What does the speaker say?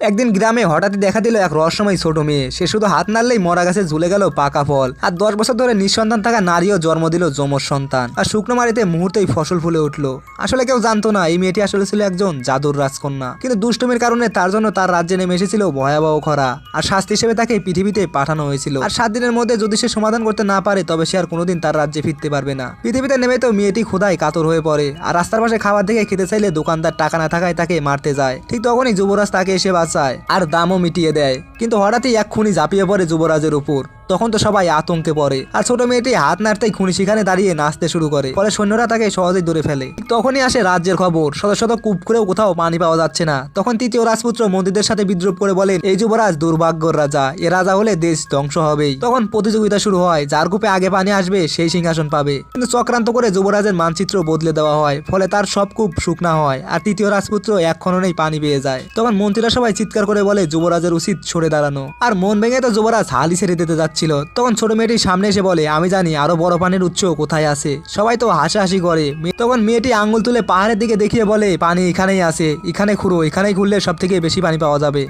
একদিন গ্রামে হঠাৎই দেখা দিল এক রহস্যময় ছোট মেয়ে। সে শুধু হাত নাড়লেই মরা গাছে ঝুলে গেল পাকা ফল। আর দশ বছর ধরে নিঃসন্তান থাকা নারীও জন্ম দিল যমজ সন্তান। আর শুকনো মাটিতে মুহূর্তেই ফসল ফুলে উঠল। আসলে কেউ জানতো না, এই মেয়েটি আসলে ছিল একজন জাদুর রাজকন্যা। কিন্তু দুষ্টমির কারণে তার জন্য তার রাজ্যে নেমে এসেছিল ভয়াবহ খরা। আর শাস্তি হিসেবে তাকে পৃথিবীতে পাঠানো হয়েছিল। আর সাত দিনের মধ্যে যদি সে সমাধান করতে না পারে, তবে সে আর কোনোদিন তার রাজ্যে ফিরতে পারবে না। পৃথিবীতে নেমে তো মেয়েটি ক্ষুধায় কাতর হয়ে পড়ে। আর রাস্তার পাশে খাবার দেখে খেতে চাইলে দোকানদার টাকা না থাকায় তাকে মারতে যায়। ঠিক তখনই যুবরাজ তাকে এসে বাঁচায় আর দামও মিটিয়ে দেয়। কিন্তু হঠাৎই এক খুনি ঝাঁপিয়ে পড়ে যুবরাজের উপর। তখন তো সবাই আতঙ্কে পড়ে। আর ছোট মেয়েটি হাত নাড়তেই খুনি সেখানে দাঁড়িয়ে নাচতে শুরু করে। ফলে সৈন্যরা তাকে সহজেই ধরে ফেলে। তখনই আসে রাজ্যের খবর। শত শত কূপ করেও কোথাও পানি পাওয়া যাচ্ছে না। তখন তৃতীয় রাজপুত্র মন্ত্রীদের সাথে বিদ্রুপ করে বলেন, এই যুবরাজ দুর্ভাগ্যর রাজা। এ রাজা হলে দেশ ধ্বংস হবেই। তখন প্রতিযোগিতা শুরু হয়। যার কূপে আগে পানি আসবে, সেই সিংহাসন পাবে। কিন্তু চক্রান্ত করে যুবরাজের মানচিত্র বদলে দেওয়া হয়। ফলে তার সব কূপ শুকনা হয় আর তৃতীয় রাজপুত্র এক খননেই পানি পেয়ে যায়। তখন মন্ত্রীরা সবাই চিৎকার করে বলে, যুবরাজের উচিত সরে দাঁড়ানো। আর মন ভেঙে তো যুবরাজ হালি ছেড়ে দিতে যাচ্ছিল তখন ছোট মেয়েটি সামনে এসে বলে, আমি জানি আরও বড় পানির উৎস কোথায় আছে। সবাই তো হাসাহাসি করে। তখন মেয়েটি আঙ্গুল তুলে পাহাড়ের দিকে দেখিয়ে বলে, পানি এখানেই আছে। এখানে খুঁড়ো, এখানেই খুললে সব থেকে বেশি পানি পাওয়া যাবে।